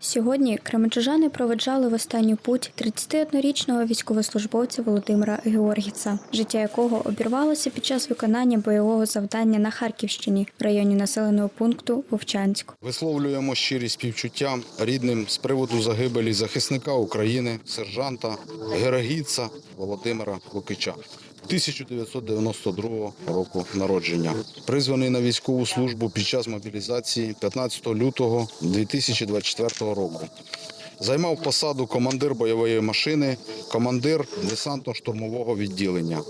Сьогодні кременчужани проведжали в останню путь 31-річного військовослужбовця Володимира Георгіца, життя якого обірвалося під час виконання бойового завдання на Харківщині в районі населеного пункту Вовчанськ. Висловлюємо щирі співчуття рідним з приводу загибелі захисника України, сержанта Герагіца Володимира Лукича. 1992 року народження, призваний на військову службу під час мобілізації 15 лютого 2024 року. Займав посаду командир бойової машини, командир десантно-штурмового відділення.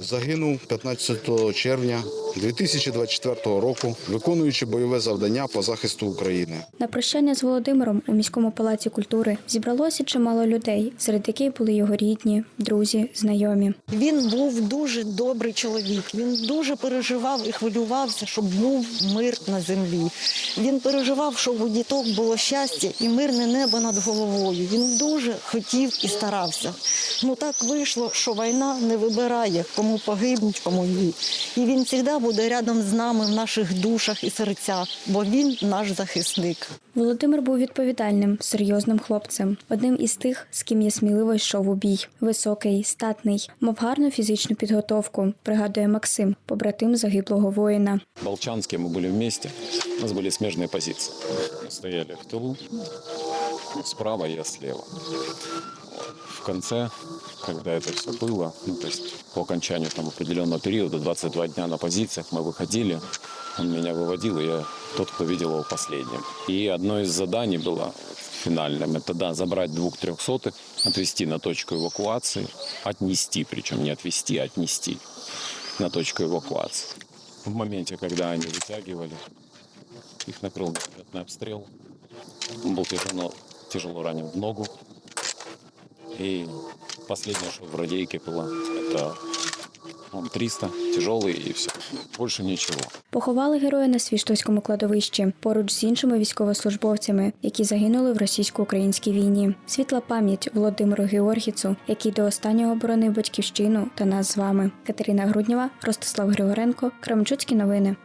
Загинув 15 червня 2024 року, виконуючи бойове завдання по захисту України. На прощання з Володимиром у міському палаці культури зібралося чимало людей, серед яких були його рідні, друзі, знайомі. Він був дуже добрий чоловік. Він дуже переживав і хвилювався, щоб був мир на землі. Він переживав, щоб у діток було щастя і мирне небо над головою. Він дуже хотів і старався. Ну так вийшло, що війна не вибирає, кому погибнуть, кому ні. І він завжди буде рядом з нами в наших душах і серцях, бо він наш захисник. Володимир був відповідальним, серйозним хлопцем, одним із тих, з ким я сміливо йшов у бій. Високий, статний, мав гарну фізичну підготовку, пригадує Максим, побратим загиблого воїна. В Волчанске мы были вместе. У нас были смежные позиции. Мы стояли в тылу, справа, я слева. В конце, когда это все было, ну, то есть по окончанию там определенного периода, 22 дня на позициях, мы выходили, он меня выводил, и я тот, кто видел его последним. И одно из заданий было финальным, это да, забрать двух трехсотых, отвезти на точку эвакуации, отнести, причем не отвезти, а отнести на точку эвакуации. В моменте, когда они вытягивали, их накрыл минометный обстрел. Он был тяжело, тяжело ранен в ногу. И последнее, что в радейке было, это он 300, тяжелый и все. Больше ничего. Поховали героя на Свіштовському кладовищі поруч з іншими військовослужбовцями, які загинули в російсько-українській війні. Світла пам'ять Володимиру Георгіцу, який до останнього боронив батьківщину та нас з вами. Катерина Груднєва, Ростислав Григоренко, Кремчуцькі новини.